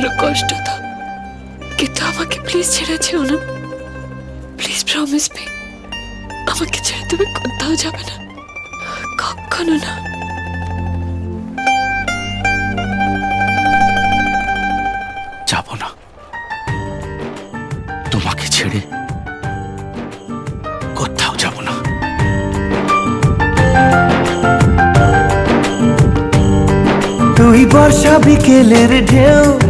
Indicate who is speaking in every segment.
Speaker 1: আরও কষ্ট দাও। কিন্তু আমাকে প্লিজ ছেড়ে যেও না। প্লিজ প্রমিস মি আমাকে ছেড়ে তুমি কোথাও যাবে না। কখনো না।
Speaker 2: যাব না। তোমাকে ছেড়ে কোথাও যাব না।
Speaker 3: তুই বর্ষা বিকেলের ঢেউ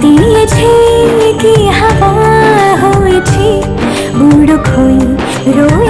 Speaker 4: দিয়েছি কি হাওয়া হয়েছি? বুড়ো খই রয়েছি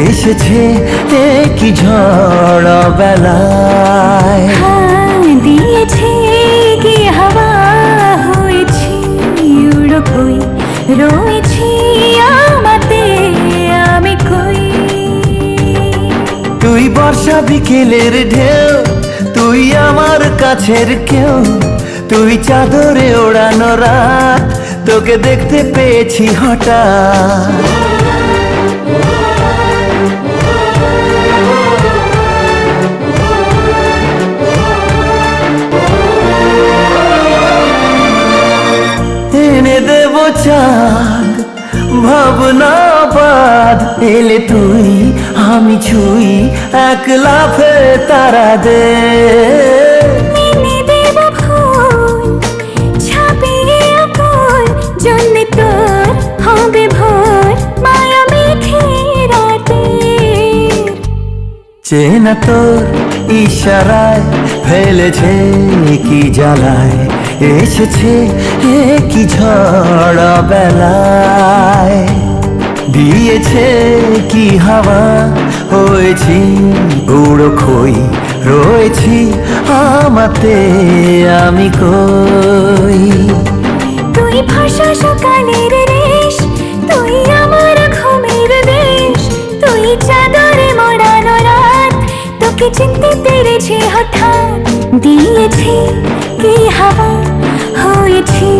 Speaker 3: এসেছে কি ঝড় বেলায়।
Speaker 4: দিয়েছে কি হাওয়া হয়েছি উড়ো কই রয়েছি আমাতে আমি কই?
Speaker 3: তুই বর্ষা বিকেলের ঢেউ তুই আমার কাছের কেউ তুই চাদরে ওড়ানো রাত তোকে দেখতে পেয়েছি হঠাৎ। চাঁদ ভাবনা বাদ এলে তুই আমি ছুই এক লাফে তারা দে। চেনা তোর ইশারায় ফেলেছে কি জ্বালায়? এসেছে এ কি ঝড় বেলায়। দিয়েছে কি হাওয়া? হয়েছি গুঁড়ো খই, রয়েছি আমাতে আমি কই?
Speaker 4: তুই ভাষা তোকে চিনতে পেরেছি হঠাৎ দিয়েছি কি হাওয়া হয়েছি।